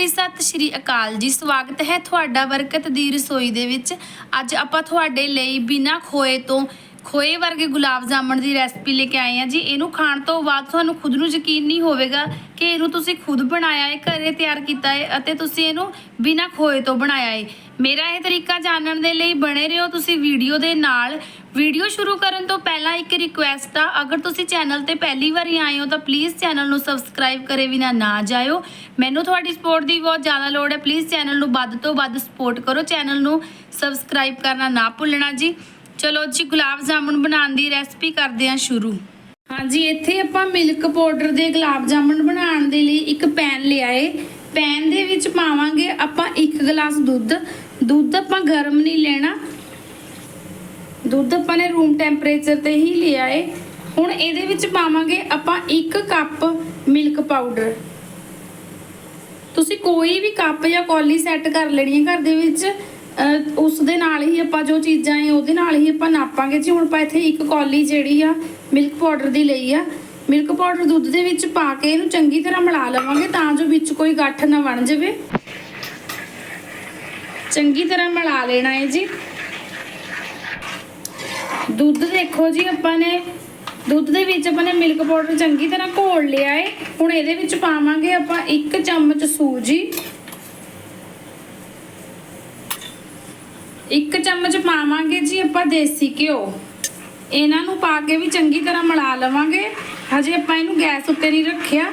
ਵਾਰੀ ਸਤਿ ਸ਼੍ਰੀ ਅਕਾਲ ਜੀ। ਸਵਾਗਤ ਹੈ ਤੁਹਾਡਾ ਬਰਕਤ ਦੀ ਰਸੋਈ ਦੇ ਵਿੱਚ। ਅੱਜ ਆਪਾਂ ਤੁਹਾਡੇ ਲਈ ਬਿਨਾ ਖੋਏ ਤੋਂ ਖੋਏ ਵਰਗੇ ਗੁਲਾਬ ਜਾਮਣ ਦੀ ਰੈਸਪੀ ਲੈ ਕੇ ਆਏ ਹਾਂ ਜੀ। ਇਹਨੂੰ ਖਾਣ ਤੋਂ ਬਾਅਦ ਤੁਹਾਨੂੰ ਖੁਦ ਨੂੰ ਯਕੀਨ ਨਹੀਂ ਹੋਵੇਗਾ ਕਿ ਇਹਨੂੰ ਤੁਸੀਂ ਖੁਦ ਬਣਾਇਆ ਹੈ, ਘਰੇ ਤਿਆਰ ਕੀਤਾ ਹੈ ਅਤੇ ਤੁਸੀਂ ਇਹਨੂੰ ਬਿਨਾਂ ਖੋਏ ਤੋਂ ਬਣਾਇਆ ਹੈ। ਮੇਰਾ ਇਹ ਤਰੀਕਾ ਜਾਣਨ ਦੇ ਲਈ ਬਣੇ ਰਹੋ। ਤੁਸੀਂ ਵੀਡੀਓ ਦੇ ਨਾਲ ਵੀਡੀਓ ਸ਼ੁਰੂ ਕਰਨ ਤੋਂ ਪਹਿਲਾਂ ਇੱਕ ਰਿਕੁਐਸਟ ਆ। ਅਗਰ ਤੁਸੀਂ ਚੈਨਲ ਤੇ ਪਹਿਲੀ ਵਾਰੀ ਆਏ ਹੋ ਤਾਂ ਪਲੀਜ਼ ਚੈਨਲ ਨੂੰ ਸਬਸਕ੍ਰਾਈਬ ਕਰੇ ਬਿਨਾ ਨਾ ਜਾਇਓ। ਮੈਨੂੰ ਤੁਹਾਡੀ ਸਪੋਰਟ ਦੀ ਬਹੁਤ ਜ਼ਿਆਦਾ ਲੋੜ ਹੈ। ਪਲੀਜ਼ ਚੈਨਲ ਨੂੰ ਵੱਧ ਤੋਂ ਵੱਧ ਸਪੋਰਟ ਕਰੋ। ਚੈਨਲ ਨੂੰ ਸਬਸਕ੍ਰਾਈਬ ਕਰਨਾ ਨਾ ਭੁੱਲਣਾ ਜੀ। ਚਲੋ ਜੀ, ਗੁਲਾਬ ਜਾਮੁਨ ਬਣਾਉਣ ਦੀ ਰੈਸਪੀ ਕਰਦੇ ਹਾਂ ਸ਼ੁਰੂ। ਹਾਂਜੀ, ਇੱਥੇ ਆਪਾਂ ਮਿਲਕ ਪਾਊਡਰ ਦੇ ਗੁਲਾਬ ਜਾਮੁਨ ਬਣਾਉਣ ਦੇ ਲਈ ਇੱਕ ਪੈਨ ਲਿਆ ਏ। ਪੈਨ ਦੇ ਵਿੱਚ ਪਾਵਾਂਗੇ ਆਪਾਂ 1 ਗਲਾਸ ਦੁੱਧ। ਦੁੱਧ ਆਪਾਂ ਗਰਮ ਨਹੀਂ ਲੈਣਾ। ਦੁੱਧ ਆਪਾਂ ਨੇ ਰੂਮ ਟੈਂਪਰੇਚਰ ਤੇ ਹੀ ਲਿਆ ਏ। ਹੁਣ ਇਹਦੇ ਵਿੱਚ ਪਾਵਾਂਗੇ ਆਪਾਂ 1 ਕੱਪ ਮਿਲਕ ਪਾਊਡਰ ਤੁਸੀਂ ਕੋਈ ਵੀ ਕੱਪ ਜਾਂ ਕੌਲੀ ਸੈੱਟ ਕਰ ਲੈਣੀ ਹੈ ਘਰ ਦੇ ਵਿੱਚ ਉਸ ਦੇ ਨਾਲ ਹੀ ਆਪਾਂ ਜੋ ਚੀਜ਼ਾਂ ਹੈ ਉਹਦੇ ਨਾਲ ਹੀ ਆਪਾਂ ਨਾਪਾਂਗੇ। ਜੀ, ਹੁਣ ਆਪਾਂ ਇੱਥੇ ਇੱਕ ਕੌਲੀ ਜਿਹੜੀ ਆ ਮਿਲਕ ਪਾਊਡਰ ਦੀ ਲਈ ਆ। ਮਿਲਕ ਪਾਊਡਰ ਦੁੱਧ ਦੇ ਵਿੱਚ ਪਾ ਕੇ ਇਹਨੂੰ ਚੰਗੀ ਤਰ੍ਹਾਂ ਮਿਲਾ ਲਵਾਂਗੇ ਤਾਂ ਜੋ ਵਿੱਚ ਕੋਈ ਗੱਠ ਨਾ ਬਣ ਜਾਵੇ। ਚੰਗੀ ਤਰ੍ਹਾਂ ਮਿਲਾ ਲੈਣਾ ਹੈ ਜੀ। ਦੁੱਧ ਦੇਖੋ ਜੀ, ਆਪਾਂ ਨੇ ਦੁੱਧ ਦੇ ਵਿੱਚ ਆਪਾਂ ਨੇ ਮਿਲਕ ਪਾਊਡਰ ਚੰਗੀ ਤਰ੍ਹਾਂ ਘੋਲ ਲਿਆ ਏ। ਹੁਣ ਇਹਦੇ ਵਿੱਚ ਪਾਵਾਂਗੇ ਆਪਾਂ 1 ਚਮਚ ਸੂਜੀ। ਇੱਕ ਚਮਚ ਪਾਵਾਂਗੇ ਜੀ ਆਪਾਂ ਦੇਸੀ ਘਿਓ। ਇਹਨਾਂ ਨੂੰ ਪਾ ਕੇ ਵੀ ਚੰਗੀ ਤਰ੍ਹਾਂ ਮਿਲਾ ਲਵਾਂਗੇ। ਹਜੇ ਆਪਾਂ ਇਹਨੂੰ ਗੈਸ ਉੱਤੇ ਨਹੀਂ ਰੱਖਿਆ।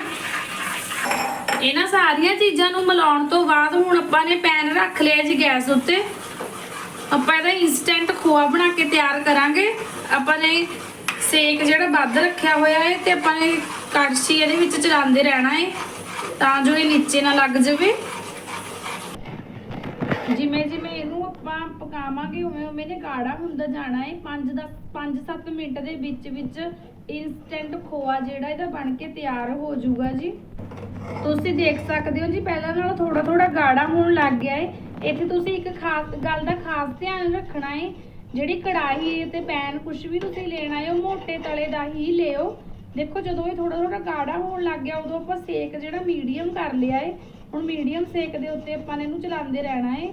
ਇਹਨਾਂ ਸਾਰੀਆਂ ਚੀਜ਼ਾਂ ਨੂੰ ਮਿਲਾਉਣ ਤੋਂ ਬਾਅਦ ਹੁਣ ਆਪਾਂ ਨੇ ਪੈਨ ਰੱਖ ਲਿਆ ਜੀ ਗੈਸ ਉੱਤੇ। ਆਪਾਂ ਇਹਦਾ ਇਨਸਟੈਂਟ ਖੋਆ ਬਣਾ ਕੇ ਤਿਆਰ ਕਰਾਂਗੇ। ਆਪਾਂ ਨੇ ਸੇਕ ਜਿਹੜਾ ਵੱਧ ਰੱਖਿਆ ਹੋਇਆ ਹੈ ਤੇ ਆਪਾਂ ਨੇ ਕੜਛੀ ਇਹਦੇ ਵਿੱਚ ਚਲਾਉਂਦੇ ਰਹਿਣਾ ਹੈ, ਤਾਂ ਜੋ ਇਹ ਨੀਚੇ ਨਾ ਲੱਗ ਜਾਵੇ। ਜਿਵੇਂ ਜਿਵੇਂ ਇਹਨੂੰ ਆਪਾਂ ਪਕਾਵਾਂਗੇ, ਉਵੇਂ ਉਵੇਂ ਨੇ ਗਾੜਾ ਹੁੰਦਾ ਜਾਣਾ ਹੈ। 5 ਦਾ 5-7 ਮਿੰਟ ਦੇ ਵਿੱਚ ਵਿੱਚ ਇਨਸਟੈਂਟ ਖੋਆ ਜਿਹੜਾ ਇਹਦਾ ਬਣ ਕੇ ਤਿਆਰ ਹੋ ਜਾਊਗਾ ਜੀ। ਤੁਸੀਂ ਦੇਖ ਸਕਦੇ ਹੋ ਜੀ, ਪਹਿਲਾਂ ਨਾਲੋਂ ਥੋੜਾ ਥੋੜਾ ਗਾੜਾ ਹੋਣ ਲੱਗ ਗਿਆ ਹੈ। ਇੱਥੇ ਤੁਸੀਂ ਇੱਕ ਖਾਸ ਗੱਲ ਦਾ ਖਾਸ ਧਿਆਨ ਰੱਖਣਾ ਹੈ ਜਿਹੜੀ ਕੜਾਹੀ ਤੇ ਪੈਨ ਕੁਝ ਵੀ ਤੁਸੀਂ ਲੈਣਾ ਹੈ ਉਹ ਮੋਟੇ ਤਲੇ ਦਾ ਹੀ ਲਿਓ। ਦੇਖੋ ਜਦੋਂ ਇਹ ਥੋੜਾ ਥੋੜਾ ਗਾੜਾ ਹੋਣ ਲੱਗ ਗਿਆ, ਉਦੋਂ ਆਪਾਂ ਸੇਕ ਜਿਹੜਾ ਮੀਡੀਅਮ ਕਰ ਲਿਆ ਹੈ ਹੁਣ ਮੀਡੀਅਮ ਸੇਕ ਦੇ ਉੱਤੇ ਆਪਾਂ ਨੇ ਇਹਨੂੰ ਚਲਾਉਂਦੇ ਰਹਿਣਾ ਹੈ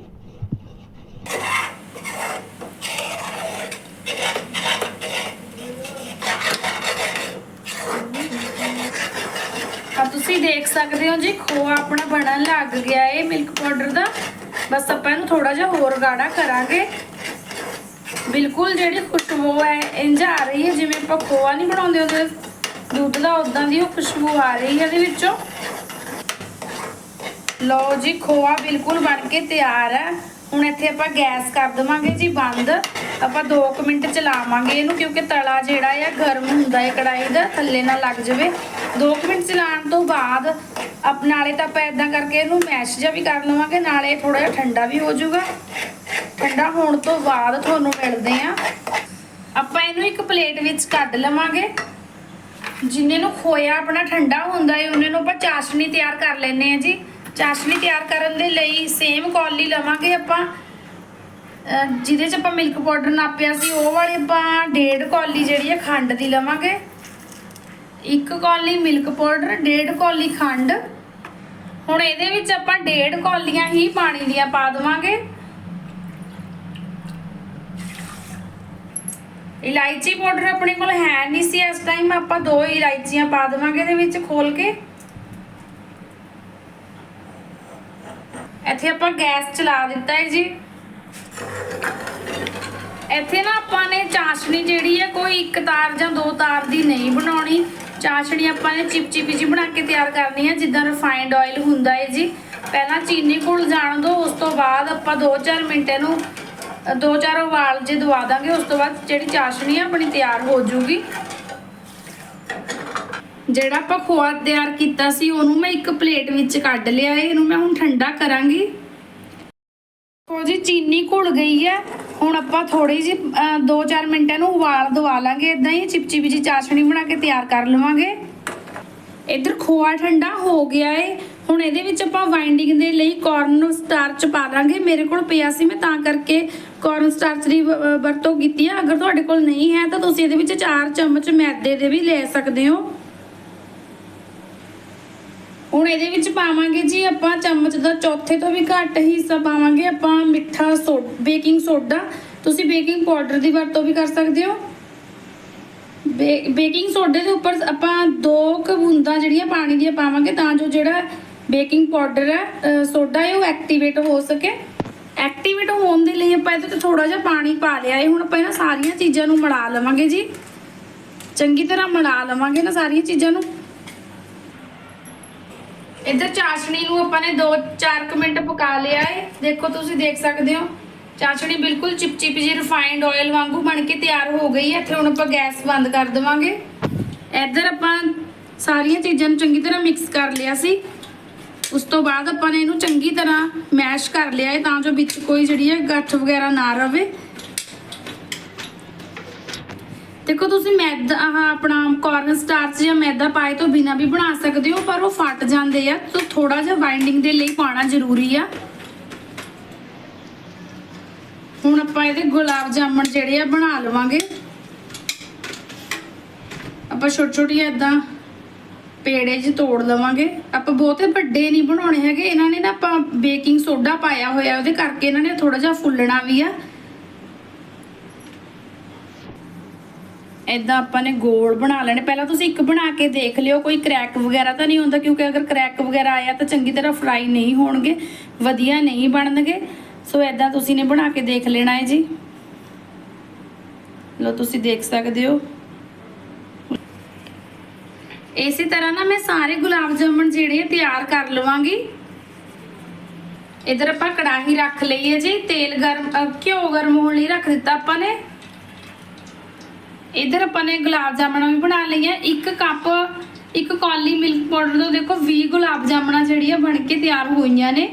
ਆ ਤੁਸੀਂ ਦੇਖ ਸਕਦੇ ਹੋ ਜੀ, ਖੋਆ ਆਪਣਾ ਬਣਨ ਲੱਗ ਗਿਆ ਏ ਮਿਲਕ ਪਾਊਡਰ ਦਾ। ਬਸ ਆਪਾਂ ਇਹਨੂੰ ਥੋੜਾ ਜਿਹਾ ਹੋਰ ਗਾੜਾ ਕਰਾਂਗੇ। ਬਿਲਕੁਲ ਜਿਹੜੀ ਖੁਸ਼ਬੂ ਹੈ ਇੰਜ ਆ ਰਹੀ ਹੈ, ਜਿਵੇਂ ਆਪਾਂ ਖੋਆ ਨਹੀਂ ਬਣਾਉਂਦੇ ਉਹਦੇ ਦੁੱਧ ਦਾ ਉਦਾਂ ਦੀ ਉਹ ਖੁਸ਼ਬੂ ਆ ਰਹੀ ਹੈ ਇਹਦੇ ਵਿੱਚੋਂ। ਲਓ ਜੀ, ਖੋਆ ਬਿਲਕੁਲ ਬਣ ਕੇ ਤਿਆਰ ਹੈ। ਹੁਣ ਇੱਥੇ ਆਪਾਂ ਗੈਸ ਕਰ ਦਵਾਂਗੇ ਜੀ ਬੰਦ। ਆਪਾਂ 2 ਮਿੰਟ ਚਲਾਵਾਂਗੇ ਇਹਨੂੰ, ਕਿਉਂਕਿ ਤਲਾ ਜਿਹੜਾ ਆ, ਗਰਮ ਹੁੰਦਾ ਹੈ ਕੜਾਈ ਦਾ, ਥੱਲੇ ਨਾ ਲੱਗ ਜਾਵੇ। 2 ਮਿੰਟ ਚਲਾਉਣ ਤੋਂ ਬਾਅਦ ਆਪ ਨਾਲੇ ਤਾਂ ਆਪਾਂ ਇਦਾਂ ਕਰਕੇ ਇਹਨੂੰ ਮੈਸ਼ ਜਿਹਾ ਵੀ ਕਰ ਲਵਾਂਗੇ, ਨਾਲੇ ਥੋੜਾ ਜਿਹਾ ਠੰਡਾ ਵੀ ਹੋ ਜਾਊਗਾ। ਠੰਡਾ ਹੋਣ ਤੋਂ ਬਾਅਦ ਤੁਹਾਨੂੰ ਮਿਲਦੇ ਆ ਆਪਾਂ ਇਹਨੂੰ ਇੱਕ ਪਲੇਟ ਵਿੱਚ ਕੱਢ ਲਵਾਂਗੇ। ਜਿੰਨੇ ਨੂੰ ਖੋਇਆ ਆਪਣਾ ਠੰਡਾ ਹੁੰਦਾ ਹੈ ਉਹਨੇ ਨੂੰ ਆਪਾਂ ਚਾਸ਼ਨੀ ਤਿਆਰ ਕਰ ਲੈਨੇ ਆ ਜੀ। ਚਾਸ਼ਨੀ ਤਿਆਰ ਕਰਨ ਦੇ ਲਈ ਸੇਮ ਕੌਲੀ ਲਵਾਂਗੇ ਆਪਾਂ। ਜਿਹਦੇ ਚ ਆਪਾਂ ਮਿਲਕ ਪਾਊਡਰ ਨਾਪਿਆ ਸੀ, ਉਹ ਵਾਲੀ ਆਪਾਂ ਡੇਢ ਕੌਲੀ ਜਿਹੜੀ ਹੈ ਖੰਡ ਦੀ ਲਵਾਂਗੇ। ਇੱਕ ਕੌਲੀ ਮਿਲਕ ਪਾਊਡਰ ਡੇਢ ਕੌਲੀ ਖੰਡ। ਹੁਣ ਇਹਦੇ ਵਿੱਚ ਆਪਾਂ ਡੇਢ ਕੌਲੀਆਂ ਹੀ ਪਾਣੀ ਦੀਆਂ ਪਾ ਦੇਵਾਂਗੇ। ਇਲਾਇਚੀ ਪਾਊਡਰ ਆਪਣੇ ਕੋਲ ਹੈ ਨਹੀਂ ਸੀ ਇਸ ਟਾਈਮ ਆਪਾਂ ਦੋ ਇਲਾਇਚੀਆਂ ਪਾ ਦੇਵਾਂਗੇ ਇਹਦੇ ਵਿੱਚ ਖੋਲ ਕੇ। ਇੱਥੇ ਆਪਾਂ ਗੈਸ ਚਲਾ ਦਿੱਤਾ ਹੈ ਜੀ। ਇੱਥੇ ਨਾ ਆਪਾਂ ਨੇ ਚਾਸ਼ਣੀ ਜਿਹੜੀ ਹੈ, ਕੋਈ ਇੱਕ ਤਾਰ ਜਾਂ ਦੋ ਤਾਰ ਦੀ ਨਹੀਂ ਬਣਾਉਣੀ। ਚਾਸ਼ਣੀ ਆਪਾਂ ਨੇ ਚਿਪਚਿਪੀ ਜੀ ਬਣਾ ਕੇ ਤਿਆਰ ਕਰਨੀ ਹੈ, ਜਿੱਦਾਂ ਰਿਫਾਈਨਡ ਆਇਲ ਹੁੰਦਾ ਹੈ ਜੀ। ਪਹਿਲਾਂ ਚੀਨੀ ਘੁਲ ਜਾਣ ਦੋ, ਉਸ ਤੋਂ ਬਾਅਦ ਆਪਾਂ 2-4 ਮਿੰਟ ਇਹਨੂੰ ਦੋ ਚਾਰ ਉਬਾਲ ਜੇ ਦਵਾ ਦਾਂਗੇ, ਉਸ ਤੋਂ ਬਾਅਦ ਜਿਹੜੀ ਚਾਸ਼ਣੀ ਆ ਆਪਣੀ ਤਿਆਰ ਹੋ ਜਾਊਗੀ ਜਿਹੜਾ ਆਪਾਂ ਖੋਆ ਤਿਆਰ ਕੀਤਾ ਸੀ, ਉਹਨੂੰ ਮੈਂ ਇੱਕ ਪਲੇਟ ਵਿੱਚ ਕੱਢ ਲਿਆ ਹੈ ਇਹਨੂੰ ਮੈਂ ਹੁਣ ਠੰਡਾ ਕਰਾਂਗੀ। ਦੇਖੋ ਜੀ, ਚੀਨੀ ਘੁਲ ਗਈ ਹੈ। ਹੁਣ ਆਪਾਂ ਥੋੜੀ ਜਿਹੀ 2-4 ਮਿੰਟਾਂ ਨੂੰ ਉਬਾਲ ਦਵਾ ਲਾਂਗੇ। ਇਦਾਂ ਹੀ ਚਿਪਚਿਪੀ ਜੀ ਚਾਸ਼ਣੀ ਬਣਾ ਕੇ ਤਿਆਰ ਕਰ ਲਵਾਂਗੇ। ਇੱਧਰ ਖੋਆ ਠੰਡਾ ਹੋ ਗਿਆ ਏ। ਹੁਣ ਇਹਦੇ ਵਿੱਚ ਆਪਾਂ ਵਾਈਂਡਿੰਗ ਦੇ ਲਈ ਕਾਰਨ ਸਟਾਰਚ ਪਾ ਦਾਂਗੇ। ਮੇਰੇ ਕੋਲ ਪਿਆ ਸੀ ਮੈਂ, ਤਾਂ ਕਰਕੇ ਕਾਰਨ ਸਟਾਰਚ ਦੀ ਵਰਤੋਂ ਕੀਤੀ ਆ। ਅਗਰ ਤੁਹਾਡੇ ਕੋਲ ਨਹੀਂ ਹੈ, ਤਾਂ ਤੁਸੀਂ ਇਹਦੇ ਵਿੱਚ 4 ਚਮਚ ਮੈਦੇ ਦੇ ਵੀ ਲੈ ਸਕਦੇ ਹੋ। ਹੁਣ ਇਹਦੇ ਵਿੱਚ ਪਾਵਾਂਗੇ ਜੀ ਆਪਾਂ ਚਮਚ ਦਾ ਚੌਥੇ ਤੋਂ ਵੀ ਘੱਟ ਹਿੱਸਾ ਪਾਵਾਂਗੇ ਆਪਾਂ ਮਿੱਠਾ ਸੋ ਬੇਕਿੰਗ ਸੋਡਾ। ਤੁਸੀਂ ਬੇਕਿੰਗ ਪਾਊਡਰ ਦੀ ਵਰਤੋਂ ਵੀ ਕਰ ਸਕਦੇ ਹੋ। ਬੇ- ਬੇਕਿੰਗ ਸੋਡੇ ਦੇ ਉੱਪਰ ਆਪਾਂ ਦੋ ਕੁ ਬੂੰਦਾਂ ਜਿਹੜੀਆਂ ਪਾਣੀ ਦੀਆਂ ਪਾਵਾਂਗੇ, ਤਾਂ ਜੋ ਜਿਹੜਾ ਬੇਕਿੰਗ ਪਾਊਡਰ ਹੈ ਸੋਡਾ ਹੈ ਉਹ ਐਕਟੀਵੇਟ ਹੋ ਸਕੇ। ਐਕਟੀਵੇਟ ਹੋਣ ਦੇ ਲਈ ਆਪਾਂ ਇਹਦੇ ਤੇ ਥੋੜਾ ਜਿਹਾ ਪਾਣੀ ਪਾ ਲਿਆ ਹੈ। ਹੁਣ ਆਪਾਂ ਇਹਨਾਂ ਸਾਰੀਆਂ ਚੀਜ਼ਾਂ ਨੂੰ ਮਿਲਾ ਲਵਾਂਗੇ ਜੀ। ਚੰਗੀ ਤਰ੍ਹਾਂ ਮਿਲਾ ਲਵਾਂਗੇ ਨਾ ਸਾਰੀਆਂ ਚੀਜ਼ਾਂ ਨੂੰ। ਇੱਧਰ ਚਾਸ਼ਣੀ ਨੂੰ ਆਪਾਂ ਨੇ 2-4 ਮਿੰਟ ਪਕਾ ਲਿਆ ਹੈ। ਦੇਖੋ ਤੁਸੀਂ ਦੇਖ ਸਕਦੇ ਹੋ। ਚਾਸ਼ਣੀ ਬਿਲਕੁਲ ਚਿਪਚਿਪ ਜੀ ਰਿਫਾਈਨਡ ਆਇਲ ਵਾਂਗੂ ਬਣ ਕੇ ਤਿਆਰ ਹੋ ਗਈ ਹੈ। ਇੱਥੇ ਹੁਣ ਆਪਾਂ ਗੈਸ ਬੰਦ ਕਰ ਦੇਵਾਂਗੇ। ਇੱਧਰ ਆਪਾਂ ਸਾਰੀਆਂ ਚੀਜ਼ਾਂ ਨੂੰ ਚੰਗੀ ਤਰ੍ਹਾਂ ਮਿਕਸ ਕਰ ਲਿਆ ਸੀ। ਉਸ ਤੋਂ ਬਾਅਦ ਆਪਾਂ ਨੇ ਇਹਨੂੰ ਚੰਗੀ ਤਰ੍ਹਾਂ ਮੈਸ਼ ਕਰ ਲਿਆ ਹੈ, ਤਾਂ ਜੋ ਵਿੱਚ ਕੋਈ ਜਿਹੜੀ ਹੈ ਗੱਠ ਵਗੈਰਾ ਨਾ ਰਵੇ। ਦੇਖੋ ਤੁਸੀਂ ਮੈਦਾ, ਆਹ ਆਪਣਾ ਕਾਰਨ ਸਟਾਰਚ ਜਾਂ ਮੈਦਾ ਪਾਏ ਤੋਂ ਬਿਨਾ ਵੀ ਬਣਾ ਸਕਦੇ ਹੋ, ਪਰ ਉਹ ਫਟ ਜਾਂਦੇ ਆ, ਤਾਂ ਥੋੜਾ ਜਿਹਾ ਬਾਈਂਡਿੰਗ ਦੇ ਲਈ ਪਾਣਾ ਜ਼ਰੂਰੀ ਆ। ਹੁਣ ਆਪਾਂ ਇਹਦੇ ਗੁਲਾਬ ਜਾਮਣ ਜਿਹੜੇ ਆ ਬਣਾ ਲਵਾਂਗੇ। ਆਪਾਂ ਛੋਟੀ ਛੋਟੀ ਇਦਾਂ ਪੇੜੇ 'ਚ ਤੋੜ ਲਵਾਂਗੇ। ਆਪਾਂ ਬਹੁਤੇ ਵੱਡੇ ਨਹੀਂ ਬਣਾਉਣੇ ਹੈਗੇ। ਇਹਨਾਂ ਨੇ ਨਾ ਆਪਾਂ ਬੇਕਿੰਗ ਸੋਡਾ ਪਾਇਆ ਹੋਇਆ, ਉਹਦੇ ਕਰਕੇ ਇਹਨਾਂ ਨੇ ਥੋੜਾ ਜਿਹਾ ਫੁੱਲਣਾ ਵੀ ਆ। ਇਦਾਂ ਆਪਾਂ ਨੇ ਗੋਲ ਬਣਾ ਲੈਣੇ। ਪਹਿਲਾਂ ਤੁਸੀਂ ਇੱਕ ਬਣਾ ਕੇ ਦੇਖ ਲਿਓ। ਕੋਈ ਕ੍ਰੈਕ ਵਗੈਰਾ ਤਾਂ ਨਹੀਂ ਹੁੰਦਾ, ਕਿਉਂਕਿ ਅਗਰ ਕ੍ਰੈਕ ਵਗੈਰਾ ਆਇਆ ਤਾਂ ਚੰਗੀ ਤਰ੍ਹਾਂ ਫਰਾਈ ਨਹੀਂ ਹੋਣਗੇ। ਵਧੀਆ ਨਹੀਂ ਬਣਨਗੇ। ਸੋ ਇਦਾਂ ਤੁਸੀਂ ਨੇ ਬਣਾ ਕੇ ਦੇਖ ਲੈਣਾ ਹੈ ਜੀ। ਲੋ ਤੁਸੀਂ ਦੇਖ ਸਕਦੇ ਹੋ। ਇਸੇ ਤਰ੍ਹਾਂ ਨਾ ਮੈਂ ਸਾਰੇ ਗੁਲਾਬ ਜਾਮਣ ਜਿਹੜੇ ਤਿਆਰ ਕਰ ਲਵਾਂਗੀ। ਇਧਰ ਆਪਾਂ ਕੜਾਹੀ ਰੱਖ ਲਈ ਹੈ ਜੀ, ਤੇਲ ਗਰਮ ਘਿਓ ਗਰਮ ਹੋਣ ਲਈ ਰੱਖ ਦਿੱਤਾ ਆਪਾਂ ਨੇ। ਇਧਰ ਆਪਾਂ ਨੇ ਗੁਲਾਬ ਜਾਮਣਾ ਵੀ ਬਣਾ ਲਈਆਂ। ਇੱਕ ਕੱਪ, ਇੱਕ ਕੌਲੀ ਮਿਲਕ ਪਾਊਡਰ ਤੋਂ ਦੇਖੋ 20 ਗੁਲਾਬ ਜਾਮਣਾ ਜਿਹੜੀਆਂ ਬਣ ਕੇ ਤਿਆਰ ਹੋਈਆਂ ਨੇ।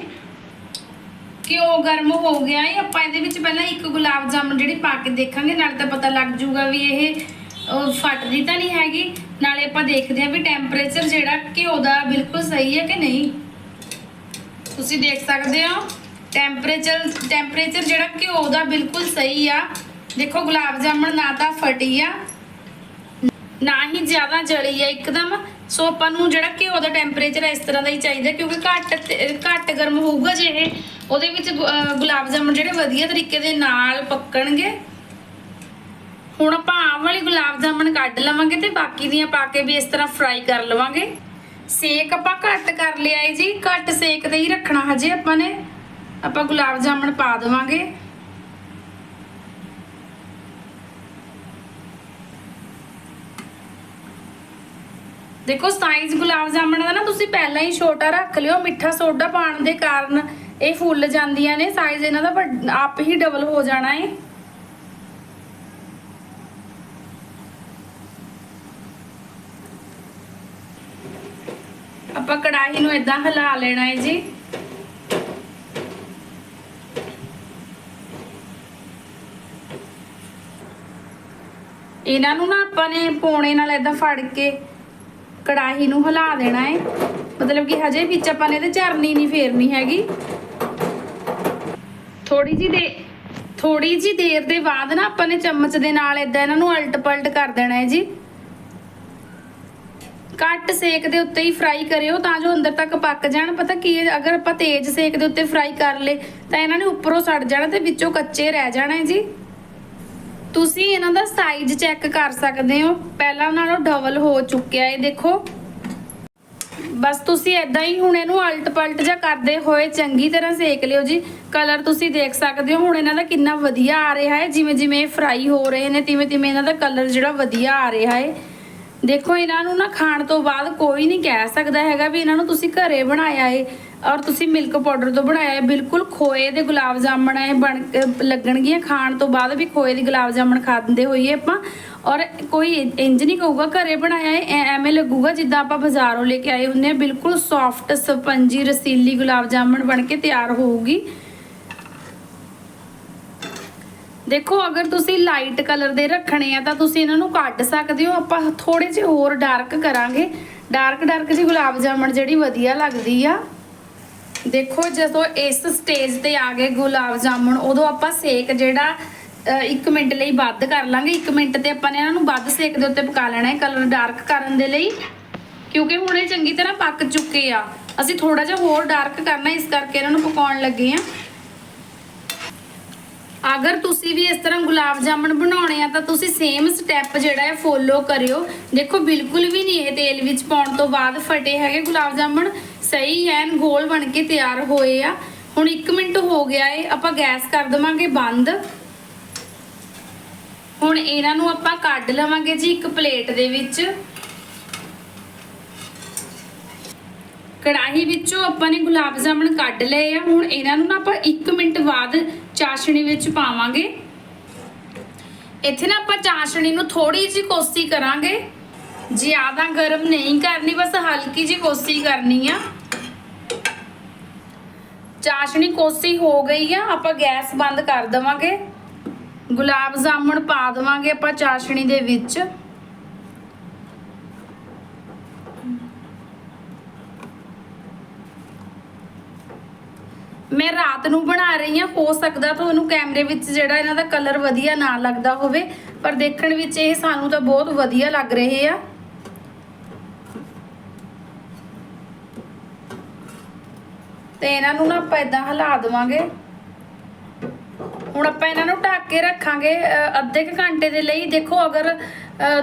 ਘਿਓ ਗਰਮ ਹੋ ਗਿਆ ਹੈ ਆਪਾਂ ਇਹਦੇ ਵਿੱਚ ਪਹਿਲਾਂ ਇੱਕ ਗੁਲਾਬ ਜਾਮਣ ਜਿਹੜੀ ਪਾ ਕੇ ਦੇਖਾਂਗੇ, ਨਾਲੇ ਤਾਂ ਪਤਾ ਲੱਗ ਜੂਗਾ ਵੀ ਇਹ ਫਟਦੀ ਤਾਂ ਨਹੀਂ ਹੈਗੀ। ਨਾਲੇ ਆਪਾਂ ਦੇਖਦੇ ਹਾਂ ਵੀ ਟੈਂਪਰੇਚਰ ਜਿਹੜਾ ਘਿਓ ਦਾ ਬਿਲਕੁਲ ਸਹੀ ਹੈ ਕਿ ਨਹੀਂ। ਤੁਸੀਂ ਦੇਖ ਸਕਦੇ ਹੋ ਟੈਂਪਰੇਚਰ ਟੈਂਪਰੇਚਰ ਜਿਹੜਾ ਘਿਓ ਦਾ ਬਿਲਕੁਲ ਸਹੀ ਆ। ਦੇਖੋ, ਗੁਲਾਬ ਜਾਮਣ ਨਾ ਤਾਂ ਫਟੀ ਆ, ਨਾ ਹੀ ਜ਼ਿਆਦਾ ਜਲੀ ਆ ਇੱਕਦਮ। ਸੋ ਆਪਾਂ ਨੂੰ ਜਿਹੜਾ ਘਿਓ ਦਾ ਟੈਂਪਰੇਚਰ ਇਸ ਤਰ੍ਹਾਂ ਦਾ ਹੀ ਚਾਹੀਦਾ ਕਿਉਂਕਿ ਘੱਟ ਘੱਟ ਗਰਮ ਹੋਊਗਾ ਜੇ ਇਹ। ਉਹਦੇ ਵਿੱਚ ਗੁਲਾਬ ਜਾਮਣ ਜਿਹੜੇ ਵਧੀਆ ਤਰੀਕੇ ਦੇ ਨਾਲ ਪੱਕਣਗੇ। ਹੁਣ ਆਪਾਂ ਆਮ ਵਾਲੀ ਗੁਲਾਬ ਜਾਮਣ ਕੱਢ ਲਵਾਂਗੇ ਤੇ ਬਾਕੀ ਦੀਆਂ ਪਾ ਕੇ ਵੀ ਇਸ ਤਰ੍ਹਾਂ ਫਰਾਈ ਕਰ ਲਵਾਂਗੇ। ਸੇਕ ਆਪਾਂ ਘੱਟ ਕਰ ਲਿਆ ਹੈ ਜੀ, ਘੱਟ ਸੇਕ ਤੇ ਹੀ ਰੱਖਣਾ ਹਜੇ ਆਪਾਂ ਨੇ। ਆਪਾਂ ਗੁਲਾਬ ਜਾਮਣ ਪਾ ਦੇਵਾਂਗੇ। ਦੇਖੋ ਸਾਈਜ਼ ਗੁਲਾਬ ਜਾਮਣ ਦਾ ਨਾ ਤੁਸੀਂ ਪਹਿਲਾਂ ਹੀ ਛੋਟਾ ਰੱਖ ਲਿਓ, ਮਿੱਠਾ ਸੋਡਾ ਪਾਉਣ ਦੇ ਕਾਰਨ ਇਹ ਫੁੱਲ ਜਾਂਦੀਆਂ ਨੇ ਸਾਈਜ਼ ਇਹਨਾਂ ਦਾ ਵੱਡ- ਆਪ ਹੀ ਡਬਲ ਹੋ ਜਾਣਾ ਏ। ਆਪਾਂ ਕੜਾਹੀ ਨੂੰ ਇਦਾਂ ਹਿਲਾ ਲੈਣਾ ਹੈ ਜੀ। ਇਹਨਾਂ ਨੂੰ ਨਾ ਆਪਾਂ ਨੇ ਪੌਣੇ ਨਾਲ ਇਦਾਂ ਫੜ ਕੇ ਕੜਾਹੀ ਨੂੰ ਹਿਲਾ ਦੇਣਾ ਹੈ। ਮਤਲਬ ਕਿ ਹਜੇ ਵਿੱਚ ਆਪਾਂ ਨੇ ਇਹਦੇ ਝਰਨੀ ਨਹੀਂ ਫੇਰਨੀ ਹੈਗੀ। ਥੋੜੀ ਜੀ ਦੇ ਥੋੜੀ ਜੀ ਦੇਰ ਦੇ ਬਾਅਦ ਨਾ ਆਪਾਂ ਨੇ ਚਮਚ ਦੇ ਨਾਲ ਇਦਾਂ ਇਹਨਾਂ ਨੂੰ ਅਲਟ ਪਲਟ ਕਰ ਦੇਣਾ ਹੈ ਜੀ। ਘੱਟ ਸੇਕ ਦੇ ਉੱਤੇ ਹੀ ਫਰਾਈ ਕਰਿਓ ਤਾਂ ਜੋ ਅੰਦਰ ਤੱਕ ਪੱਕ ਜਾਣ। ਪਤਾ ਕੀ ਅਗਰ ਆਪਾਂ ਤੇਜ਼ ਸੇਕ ਦੇ ਉੱਤੇ ਫਰਾਈ ਕਰ ਲੇ ਤਾਂ ਇਹਨਾਂ ਨੇ ਉੱਪਰੋਂ ਸੜ ਜਾਣਾ ਤੇ ਵਿੱਚੋਂ ਕੱਚੇ ਰਹਿ ਜਾਣਾ ਹੈ ਜੀ। ਤੁਸੀਂ ਇਹਨਾਂ ਦਾ ਸਾਈਜ਼ ਚੈੱਕ ਕਰ ਸਕਦੇ ਹੋ। ਪਹਿਲਾਂ ਨਾਲੋਂ ਡਬਲ ਹੋ ਚੁੱਕਿਆ ਹੈ ਦੇਖੋ। ਬਸ ਤੁਸੀਂ ਇਦਾਂ ਹੀ ਹੁਣ ਇਹਨੂੰ ਅਲਟ ਪਲਟ ਜਾਂ ਕਰਦੇ ਹੋਏ ਚੰਗੀ ਤਰ੍ਹਾਂ ਸੇਕ ਲਿਓ ਜੀ। ਕਲਰ ਤੁਸੀਂ ਦੇਖ ਸਕਦੇ ਹੋ, ਹੁਣ ਇਹਨਾਂ ਦਾ ਕਿੰਨਾ ਵਧੀਆ ਆ ਰਿਹਾ ਹੈ। ਜਿਵੇਂ ਜਿਵੇਂ ਫਰਾਈ ਹੋ ਰਹੇ ਨੇ ਤਿਵੇਂ ਤਿਵੇਂ ਇਹਨਾਂ ਦਾ ਕਲਰ ਜਿਹੜਾ ਵਧੀਆ ਆ ਰਿਹਾ ਹੈ। ਦੇਖੋ, ਇਹਨਾਂ ਨੂੰ ਨਾ ਖਾਣ ਤੋਂ ਬਾਅਦ ਕੋਈ ਨਹੀਂ ਕਹਿ ਸਕਦਾ ਹੈਗਾ ਵੀ ਇਹਨਾਂ ਨੂੰ ਤੁਸੀਂ ਘਰੇ ਬਣਾਇਆ ਏ ਔਰ ਤੁਸੀਂ ਮਿਲਕ ਪਾਊਡਰ ਤੋਂ ਬਣਾਇਆ ਏ। ਬਿਲਕੁਲ ਖੋਏ ਦੇ ਗੁਲਾਬ ਜਾਮਣ ਇਹ ਬਣ ਲੱਗਣਗੀਆਂ ਖਾਣ ਤੋਂ ਬਾਅਦ ਵੀ ਖੋਏ ਦੇ ਗੁਲਾਬ ਜਾਮਣ ਖਾਂਦੇ ਹੋਈਏ ਆਪਾਂ। ਔਰ ਕੋਈ ਇੰਜ ਨਹੀਂ ਕਹੂਗਾ ਘਰੇ ਬਣਾਇਆ ਏ ਐਵੇਂ ਲੱਗੂਗਾ ਜਿੱਦਾਂ ਆਪਾਂ ਬਾਜ਼ਾਰੋਂ ਲੈ ਕੇ ਆਏ ਹੁੰਦੇ ਆ। ਬਿਲਕੁਲ ਸੌਫਟ ਸਪੰਜੀ, ਰਸੀਲੀ ਗੁਲਾਬ ਜਾਮਣ ਬਣ ਕੇ ਤਿਆਰ ਹੋਊਗੀ। ਦੇਖੋ, ਅਗਰ ਤੁਸੀਂ ਲਾਈਟ ਕਲਰ ਦੇ ਰੱਖਣੇ ਆ, ਤਾਂ ਤੁਸੀਂ ਇਹਨਾਂ ਨੂੰ ਕੱਢ ਸਕਦੇ ਹੋ। ਆਪਾਂ ਥੋੜੇ ਜਿਹੇ ਹੋਰ ਡਾਰਕ ਕਰਾਂਗੇ। ਡਾਰਕ ਡਾਰਕ ਜਿਹੀ ਗੁਲਾਬ ਜਾਮਣ ਜਿਹੜੀ ਵਧੀਆ ਲੱਗਦੀ ਆ। ਦੇਖੋ, ਜਦੋਂ ਇਸ ਸਟੇਜ ਤੇ ਆ ਗਏ ਗੁਲਾਬ ਜਾਮਣ, ਉਦੋਂ ਆਪਾਂ ਸੇਕ ਜਿਹੜਾ 1 ਮਿੰਟ ਲਈ ਵੱਧ ਕਰ ਲਾਂਗੇ। 1 ਮਿੰਟ ਤੇ ਆਪਾਂ ਨੇ ਇਹਨਾਂ ਨੂੰ ਵੱਧ ਸੇਕ ਦੇ ਉੱਤੇ ਪਕਾ ਲੈਣਾ ਹੈ ਕਲਰ ਡਾਰਕ ਕਰਨ ਦੇ ਲਈ। ਕਿਉਂਕਿ ਹੁਣ ਇਹ ਚੰਗੀ ਤਰ੍ਹਾਂ ਪੱਕ ਚੁੱਕੇ ਆ। ਅਸੀਂ ਥੋੜਾ ਜਿਹਾ ਹੋਰ ਡਾਰਕ ਕਰਨਾ, ਇਸ ਕਰਕੇ ਇਹਨਾਂ ਨੂੰ ਪਕਾਉਣ ਲੱਗੇ ਆ ਅਗਰ ਤੁਸੀਂ ਵੀ ਇਸ ਤਰ੍ਹਾਂ ਗੁਲਾਬ ਜਾਮਣ ਬਣਾਉਣੇ ਆ, ਤਾਂ ਤੁਸੀਂ ਸੇਮ ਸਟੈਪ ਜਿਹੜਾ ਹੈ ਫੋਲੋ ਕਰਿਓ। ਦੇਖੋ, ਬਿਲਕੁਲ ਵੀ ਨਹੀਂ ਇਹ ਤੇਲ ਵਿੱਚ ਪਾਉਣ ਤੋਂ ਬਾਅਦ ਫਟੇ ਹੈਗੇ ਗੁਲਾਬ ਜਾਮਣ। ਸਹੀ ਐਨ ਗੋਲ ਬਣ ਕੇ ਤਿਆਰ ਹੋਏ ਆ। ਹੁਣ 1 ਮਿੰਟ ਹੋ ਗਿਆ ਏ, ਆਪਾਂ ਗੈਸ ਕਰ ਦਵਾਂਗੇ ਬੰਦ। ਹੁਣ ਇਹਨਾਂ ਨੂੰ ਆਪਾਂ ਕੱਢ ਲਵਾਂਗੇ ਜੀ ਇੱਕ ਪਲੇਟ ਦੇ ਵਿੱਚ। ਕੜਾਹੀ ਵਿੱਚੋਂ ਆਪਾਂ ਨੇ ਗੁਲਾਬ ਜਾਮਣ ਕੱਢ ਲਏ ਆ। ਹੁਣ ਇਹਨਾਂ ਨੂੰ ਨਾ ਆਪਾਂ 1 ਮਿੰਟ ਬਾਅਦ ਚਾਸ਼ਣੀ ਵਿੱਚ ਪਾਵਾਂਗੇ। ਇੱਥੇ ਨਾ ਆਪਾਂ ਚਾਸ਼ਣੀ ਨੂੰ ਥੋੜੀ ਜਿਹੀ ਕੋਸੀ ਕਰਾਂਗੇ। ਜ਼ਿਆਦਾ ਗਰਮ ਨਹੀਂ ਕਰਨੀ, ਬਸ ਹਲਕੀ ਜਿਹੀ ਕੋਸੀ ਕਰਨੀ ਆ। ਚਾਸ਼ਣੀ ਕੋਸੀ ਹੋ ਗਈ ਆ, ਆਪਾਂ ਗੈਸ ਬੰਦ ਕਰ ਦਵਾਂਗੇ। ਗੁਲਾਬ ਜਾਮਣ ਪਾ ਦਵਾਂਗੇ ਆਪਾਂ ਚਾਸ਼ਣੀ ਦੇ ਵਿੱਚ। ਮੈਂ ਰਾਤ ਨੂੰ ਬਣਾ ਰਹੀ ਹਾਂ, ਹੋ ਸਕਦਾ ਤੁਹਾਨੂੰ ਕੈਮਰੇ ਵਿੱਚ ਜਿਹੜਾ ਇਹਨਾਂ ਦਾ ਕਲਰ ਵਧੀਆ ਨਾ ਲੱਗਦਾ ਹੋਵੇ, ਪਰ ਦੇਖਣ ਵਿੱਚ ਇਹ ਸਾਨੂੰ ਤਾਂ ਬਹੁਤ ਵਧੀਆ ਲੱਗ ਰਹੇ ਆ। ਤੇ ਇਹਨਾਂ ਨੂੰ ਨਾ ਆਪਾਂ ਇਦਾਂ ਹਿਲਾ ਦੇਵਾਂਗੇ। ਹੁਣ ਆਪਾਂ ਇਹਨਾਂ ਨੂੰ ਢੱਕ ਕੇ ਰੱਖਾਂਗੇ ਅੱਧੇ ਘੰਟੇ ਦੇ ਲਈ। ਦੇਖੋ, ਅਗਰ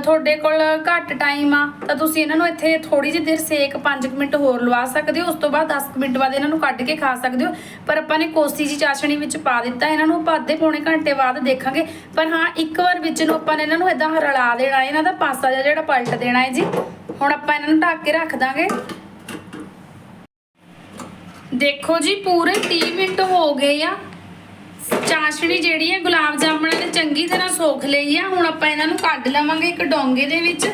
ਤੁਹਾਡੇ ਕੋਲ ਘੱਟ ਟਾਈਮ ਆ, ਤਾਂ ਤੁਸੀਂ ਇਹਨਾਂ ਨੂੰ ਇੱਥੇ ਥੋੜੀ ਜਿਹੀ ਦੇਰ ਸੇਕ 5 ਮਿੰਟ ਹੋਰ ਲਵਾ ਸਕਦੇ ਹੋ, ਉਸ ਤੋਂ ਬਾਅਦ 10 ਮਿੰਟ ਬਾਅਦ ਇਹਨਾਂ ਨੂੰ ਕੱਢ ਕੇ ਖਾ ਸਕਦੇ ਹੋ। ਪਰ ਆਪਾਂ ਨੇ ਕੋਸੀ ਜੀ ਚਾਸ਼ਣੀ ਵਿੱਚ ਪਾ ਦਿੱਤਾ, ਇਹਨਾਂ ਨੂੰ ਆਪਾਂ ਅੱਧੇ ਪੌਣੇ ਘੰਟੇ ਬਾਅਦ ਦੇਖਾਂਗੇ। ਪਰ ਹਾਂ, ਇੱਕ ਵਾਰ ਵਿੱਚ ਨੂੰ ਆਪਾਂ ਨੇ ਇਹਨਾਂ ਨੂੰ ਇਦਾਂ ਰਲਾ ਦੇਣਾ ਇਹਨਾਂ ਦਾ ਪਾਸਾ ਜਿਹਾ ਜਿਹੜਾ ਪਲਟ ਦੇਣਾ ਹੈ ਜੀ। ਹੁਣ ਆਪਾਂ ਇਹਨਾਂ ਨੂੰ ਢੱਕ ਕੇ ਰੱਖ ਦਾਂਗੇ। ਦੇਖੋ ਜੀ, ਪੂਰੇ 30 ਮਿੰਟ ਹੋ ਗਏ ਆ। ਚਾਸ਼ਣੀ ਜਿਹੜੀ ਹੈ, ਗੁਲਾਬ ਜਾਮਣ ਨੇ ਚੰਗੀ ਤਰ੍ਹਾਂ ਸੋਖ ਲਈ ਆ। ਹੁਣ ਆਪਾਂ ਇਹਨਾਂ ਨੂੰ ਕੱਢ ਲਵਾਂਗੇ ਇੱਕ ਡੋਂਗੇ ਦੇ ਵਿੱਚ।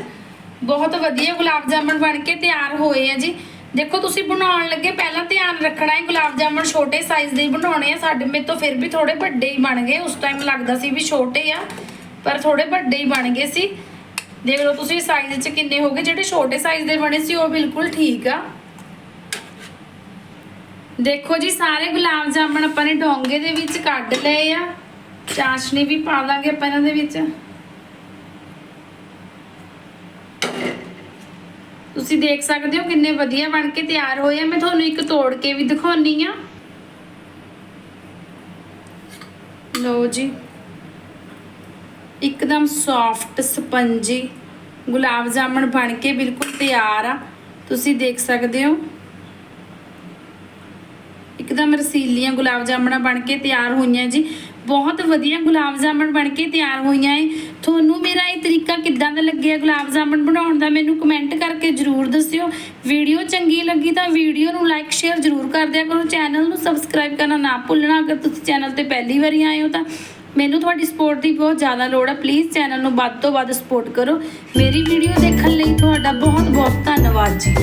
ਬਹੁਤ ਵਧੀਆ ਗੁਲਾਬ ਜਾਮਣ ਬਣ ਕੇ ਤਿਆਰ ਹੋਏ ਆ ਜੀ। ਦੇਖੋ, ਤੁਸੀਂ ਬਣਾਉਣ ਲੱਗੇ, ਪਹਿਲਾਂ ਧਿਆਨ ਰੱਖਣਾ ਹੈ, ਗੁਲਾਬ ਜਾਮਣ ਛੋਟੇ ਸਾਈਜ਼ ਦੇ ਹੀ ਬਣਾਉਣੇ ਆ। ਸਾਡੇ ਮੇਰੇ ਤੋਂ ਫਿਰ ਵੀ ਥੋੜੇ ਵੱਡੇ ਹੀ ਬਣ ਗਏ। ਉਸ ਟਾਈਮ ਲੱਗਦਾ ਸੀ ਵੀ ਛੋਟੇ ਆ, ਪਰ ਥੋੜੇ ਵੱਡੇ ਹੀ ਬਣ ਗਏ ਸੀ। ਦੇਖ ਲਓ ਤੁਸੀਂ ਸਾਈਜ਼ 'ਚ ਕਿੰਨੇ ਹੋ ਗਏ। ਜਿਹੜੇ ਛੋਟੇ ਸਾਈਜ਼ ਦੇ ਬਣੇ ਸੀ, ਉਹ ਬਿਲਕੁਲ ਠੀਕ ਆ। ਦੇਖੋ ਜੀ, ਸਾਰੇ ਗੁਲਾਬ ਜਾਮਣ ਆਪਾਂ ਨੇ ਡੋਂਗੇ ਦੇ ਵਿੱਚ ਕੱਢ ਲਏ ਆ। ਚਾਸ਼ਨੀ ਵੀ ਪਾ ਦਾਂਗੇ ਆਪਾਂ ਇਹਨਾਂ ਦੇ ਵਿੱਚ। ਤੁਸੀਂ ਦੇਖ ਸਕਦੇ ਹੋ ਕਿੰਨੇ ਵਧੀਆ ਬਣ ਕੇ ਤਿਆਰ ਹੋਏ ਆ। ਮੈਂ ਤੁਹਾਨੂੰ ਇੱਕ ਤੋੜ ਕੇ ਵੀ ਦਿਖਾਉਣੀ ਆ। ਲਓ ਜੀ। ਇੱਕਦਮ ਸੌਫਟ ਸਪੰਜੀ ਗੁਲਾਬ ਜਾਮਣ ਬਣ ਕੇ ਬਿਲਕੁਲ ਤਿਆਰ ਆ। ਤੁਸੀਂ ਦੇਖ ਸਕਦੇ ਹੋ। ਇੱਕਦਮ ਰਸੀਲੀਆਂ ਗੁਲਾਬ ਜਾਮਣਾ ਬਣ ਕੇ ਤਿਆਰ ਹੋਈਆਂ ਜੀ। ਬਹੁਤ ਵਧੀਆ ਗੁਲਾਬ ਜਾਮਣ ਬਣ ਕੇ ਤਿਆਰ ਹੋਈਆਂ ਏ। ਤੁਹਾਨੂੰ ਮੇਰਾ ਇਹ ਤਰੀਕਾ ਕਿੱਦਾਂ ਦਾ ਲੱਗਿਆ ਗੁਲਾਬ ਜਾਮਣ ਬਣਾਉਣ ਦਾ, ਮੈਨੂੰ ਕਮੈਂਟ ਕਰਕੇ ਜਰੂਰ ਦੱਸਿਓ। ਵੀਡੀਓ ਚੰਗੀ ਲੱਗੀ ਤਾਂ ਵੀਡੀਓ ਨੂੰ ਲਾਈਕ, ਸ਼ੇਅਰ ਜਰੂਰ ਕਰ ਦਿਆ ਕਰੋ। ਚੈਨਲ ਨੂੰ ਸਬਸਕ੍ਰਾਈਬ ਕਰਨਾ ਨਾ ਭੁੱਲਣਾ, ਅਗਰ ਤੁਸੀਂ ਚੈਨਲ ਤੇ ਪਹਿਲੀ ਵਾਰੀ ਆਏ ਹੋ ਤਾਂ ਮੈਨੂੰ ਤੁਹਾਡੀ ਸਪੋਰਟ ਦੀ ਬਹੁਤ ਜ਼ਿਆਦਾ ਲੋੜ ਹੈ ਪਲੀਜ਼ ਚੈਨਲ ਨੂੰ ਵੱਧ ਤੋਂ ਵੱਧ ਸਪੋਰਟ ਕਰੋ। ਮੇਰੀ ਵੀਡੀਓ ਦੇਖਣ ਲਈ ਤੁਹਾਡਾ ਬਹੁਤ ਬਹੁਤ ਧੰਨਵਾਦ ਜੀ।